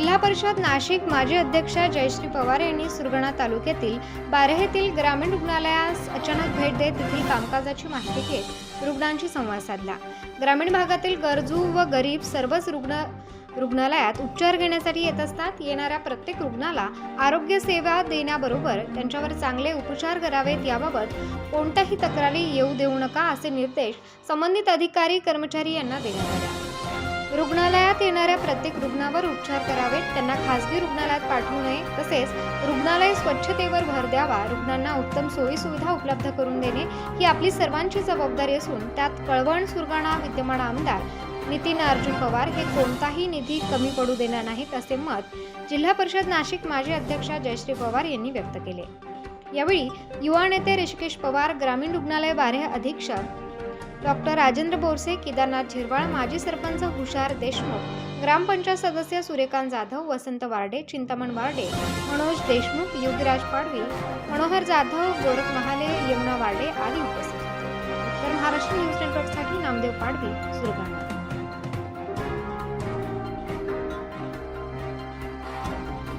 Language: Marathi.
जिल्हा परिषद नाशिक माजी अध्यक्षा जयश्री पवार यांनी सुरगणा तालुक्यातील बारहेतील ग्रामीण रुग्णालयास अचानक भेट देत तेथील कामकाजाची माहिती घेत रुग्णांशी संवाद साधला. ग्रामीण भागातील गरजू व गरीब सर्वच रुग्ण रुग्णालयात उपचार घेण्यासाठी येत असतात. येणाऱ्या प्रत्येक रुग्णाला आरोग्य सेवा देण्याबरोबर त्यांच्यावर चांगले उपचार करावेत याबाबत कोणत्याही तक्रारी येऊ देऊ नका असे निर्देश संबंधित अधिकारी कर्मचारी यांना देण्यात आले. येणाऱ्या प्रत्येक रुग्णावर उपचार करावेत त्यांना खासगी रुग्णालयात पाठवू नये. तसेच रुग्णालय स्वच्छतेवर भर द्यावा रुग्णांना उत्तम सोयी सुविधा उपलब्ध करून देणे ही आपली सर्वांची जबाबदारी असून त्यात कळवण सुरगाणा विद्यमान आमदार नितीन अर्जुन पवार हे कोणताही निधी कमी पडू देणार नाहीत असे मत जिल्हा परिषद नाशिक माजी अध्यक्षा जयश्री पवार यांनी व्यक्त केले. यावेळी युवा नेते ऋषिकेश पवार ग्रामीण रुग्णालय बारे अधीक्षक डॉक्टर राजेंद्र बोरसे केदारनाथ झिरवाळ माजी सरपंच हुशार देशमुख ग्रामपंचायत सदस्य सूर्यकांत जाधव वसंत वार्डे चिंतामण वार्डे मनोज देशमुख योगीराज पाडवी मनोहर जाधव गोरख महाले यमुना वार्डे आदी उपस्थित तर महाराष्ट्र न्यूज नेटवर्कसाठी नामदेव पाडवी सुरगाणा.